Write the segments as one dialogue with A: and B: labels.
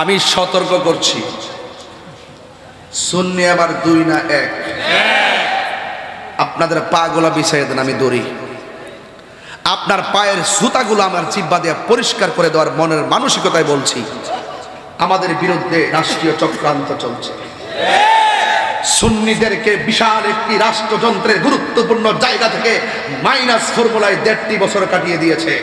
A: আমি সতর্ক করছি। সুন্নি আবার দুই না এক। আপনাদের পা গোলা বিছাই দেন, আমি দৌড়ি। আপনার পায়ের সুতাগুলো আমার জিব্বা দিয়ে পরিষ্কার করে দেওয়ার মনের মানসিকতায় বলছি, আমাদের বিরুদ্ধে রাষ্ট্রীয় চক্রান্ত চলছে। সুন্নিদেরকে বিশাল একটি রাষ্ট্রযন্ত্রের গুরুত্বপূর্ণ জায়গা থেকে মাইনাস ফর্মুলায় দেড়টি বছর কাটিয়ে দিয়েছে।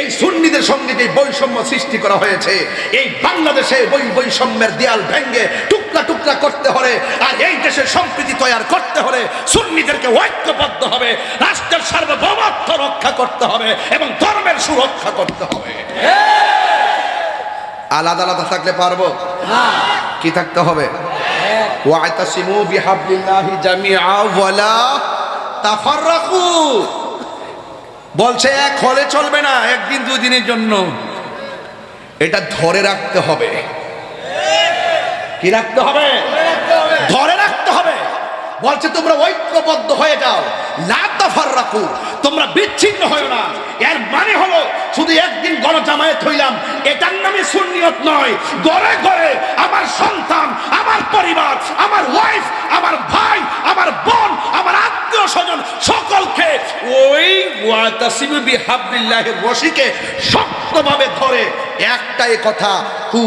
A: এই সুন্নিদের সঙ্গে যে বৈষম্য সৃষ্টি করা হয়েছে, এই বাংলাদেশে বই বৈষম্যের দেয়াল ভেঙ্গে টুকরা টুকরা করতে হলে, আর এই দেশের সম্প্রীতি তৈরি করতে হলে সুন্নিদেরকে ঐক্যবদ্ধ হবে, রাষ্ট্রের সার্বভৌমত্ব রক্ষা করতে হবে এবং ধর্মের সুরক্ষা করতে হবে। আলাদা আলাদা থাকলে পারব? কি থাকতে হবে? ওয়াতাসিমু বিহাবলিল্লাহি জামিআ ওয়ালা তাফাররাকু। বলছে, এক হলে চলবে না, একদিন দুই দিনের জন্য। এটা ধরে রাখতে হবে। কি রাখতে হবে? ধরে রাখতে হবে। বলছে, তোমরা ঐক্যবদ্ধ হয়ে যাও। লাতাফার রাখো তোমরা বিচ্ছিন্ন হয়েও না। এর মানে হলো, শুধু একদিন গণজামায়াত হইলাম, এটার নামে সুন্নিয়ত নয়। ঘরে ঘরে আমার সন্তান, আমার পরিবার, আমার ওয়াইফ আমার ভাই শক্তভাবে ধরে, একটাই কথা, হু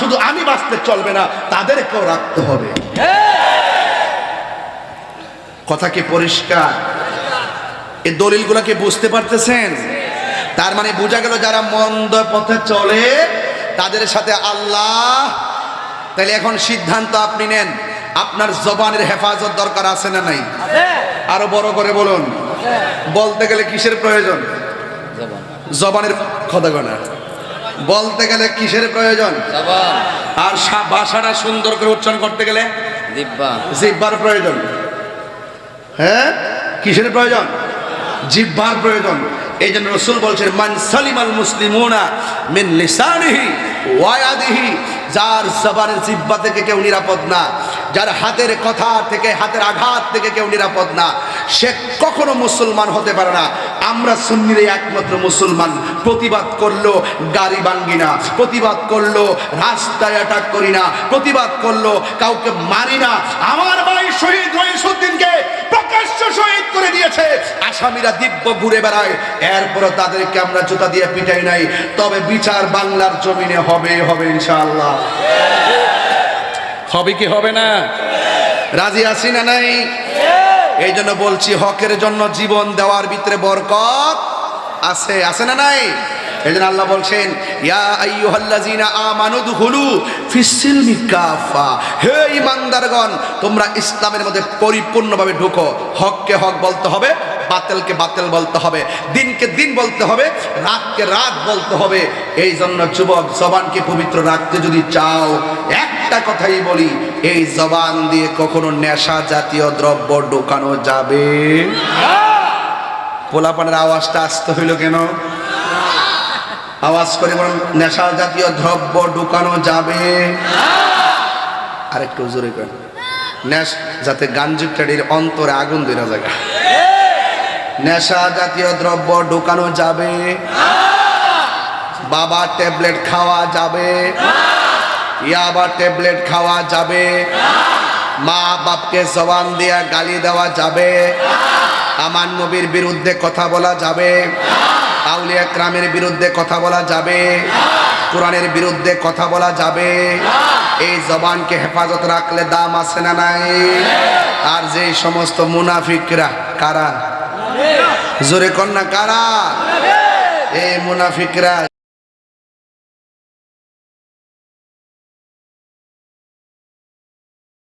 A: শুধু আমি বাঁচতে চলবে না, তাদেরকেও রাখতে হবে। কথা কি পরিষ্কার? এই দলিলগুলোকে বুঝতে পারতেছেন? তার মানে বোঝা গেল যারা মন্দ পথে চলে, তাদের সাথে আল্লাহ, তাহলে এখন সিদ্ধান্ত আপনি নেন। আপনার জবানের হেফাজত দরকার আছে না নাই? আরও বড় করে বলুন। বলতে গেলে কিসের প্রয়োজন?
B: জবান।
A: জবানের কথা গনা বলতে গেলে কিসের প্রয়োজন?
B: জবান।
A: আর ভাষাটা সুন্দর করে উচ্চারণ করতে গেলে? জিব্বার প্রয়োজন। হ্যাঁ? কিসের প্রয়োজন? জিব্বার প্রয়োজন। এই জন্য রসুল বলছেন, মান সালিমাল মুসলিমুনা মিন লিসানিহি ওয়ায়াদিহি যার জবানের জিব্বা থেকে কেউ নিরাপদ না, যার হাতের কথা থেকে, হাতের আঘাত থেকে কেউ নিরাপদ না। সে কখনো মুসলমান হতে পারে না। আমরা সুন্নিরে একমাত্র মুসলমান। প্রতিবাদ করল গাড়ি ভাঙ্গি না। প্রতিবাদ করল রাস্তায় অ্যাটাক করি না। প্রতিবাদ করল কাউকে মারি না। আমার ভাই শহীদ রহিসুদ্দিনকে প্রকাশ্য শহীদ করে দিয়েছে। আসামিরা দিব্য ঘুরে বেড়ায়। এরপরও তাদেরকে আমরা জুতা দিয়ে পিটাই নাই। তবে বিচার বাংলার জমিনে হবে হবে ইনশাআল্লাহ। হবে কি হবে না? রাজি আছি না নাই? এই জন্য বলছি, হকের জন্য জীবন দেওয়ার ভিতরে বরকত আছে আছে না নাই? এই জন্য আল্লাহ বলছেন, ইয়া আইয়ুহাল্লাযিনা আমানু দুখুলু ফিসসিলমি কাফা হে ইমানদারগণ তোমরা ইসলামের মধ্যে পরিপূর্ণভাবে ঢুকো। হককে হক বলতে হবে, বাতেলকে বাতেল বলতে হবে, দিনকে দিন বলতে হবে, রাতকে রাত বলতে হবে। এই জন্য যুবক, জবানকে পবিত্র রাখতে যদি চাও, একটা কথাই বলি এই জবান দিয়ে কখনো নেশা জাতীয় দ্রব্য ঢোকানো যাবে? পোলাপানের আওয়াজটা আসতে হইল কেন? আওয়াজ করে বলুন নেশা জাতীয় দ্রব্য ঢুকানো যাবে। আরেকটু জোরে করেন নেশ যাতে গাঞ্জুকটারির অন্তরে আগুন দেওয়া যায়। নেশা জাতীয় দ্রব্য ঢুকানো যাবে। বাবা ট্যাবলেট খাওয়া যাবে। ইয়াবা ট্যাবলেট খাওয়া যাবে। মা বাপকে জবান দিয়া গালি দেওয়া যাবে। আমার নবীর বিরুদ্ধে কথা বলা যাবে। আউলিয়া ক্রামের বিরুদ্ধে কথা বলা যাবে। কোরআনের বিরুদ্ধে কথা বলা যাবে। এই জবানকে হেফাজত রাখলে দাম আছে না নাই? আর যে সমস্ত মুনাফিকরা, কারা? জোরে কন্যা, কারা? এই মুনাফিকরা